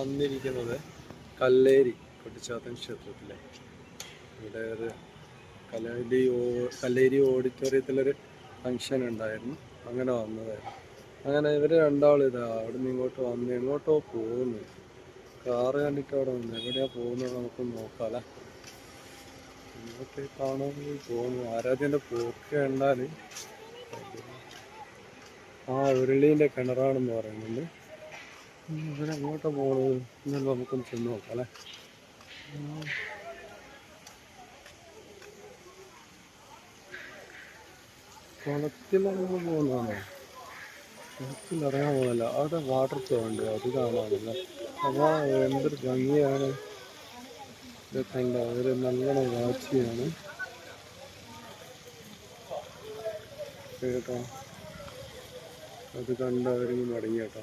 വന്നിരിക്കുന്നത് കല്ലേരി കൊട്ടിച്ചാത്തൻ ക്ഷേത്രത്തിലെ. ഇവിടെ ഒരു കല്ലേരി ഓ- കല്ലേരി ഓഡിറ്റോറിയത്തിലൊരു ഫങ്ഷൻ ഉണ്ടായിരുന്നു. അങ്ങനെ വന്നതായിരുന്നു. അങ്ങനെ ഇവർ രണ്ടാളിതാ അവിടെ നിന്ന് ഇങ്ങോട്ട് വന്ന് എങ്ങോട്ടോ പോകുന്നു. കാറ് കണ്ടിട്ട് അവിടെ വന്നു. എവിടെയാ പോകുന്നത് നമുക്ക് നോക്കാമല്ലേ ഇങ്ങോട്ട് കാണാൻ പോകുന്നു. ആരാധ്യന്റെ പോക്ക് കണ്ടാൽ ആ ഉരുളീന്റെ കിണറാണെന്ന് പറയുന്നുണ്ട്. ഇവരെങ്ങോട്ടാ പോകണത് എന്നാലും നമുക്കൊന്ന് ചെന്ന് നോക്കാം അല്ലേ കുളത്തിലൊന്നും പോകുന്നതാണോ? കുളത്തിലിറങ്ങാൻ പോകുന്നില്ല. അവിടെ വാട്ടർ ചോണ്ട് അത് കാണാമല്ലോ അപ്പോൾ എന്തൊരു ഭംഗിയാണ്. ഇതൊക്കെ ഉണ്ട് അവർ നല്ലോണം വാച്ച് കേട്ടോ. അത് കണ്ട് മടങ്ങിയേട്ടോ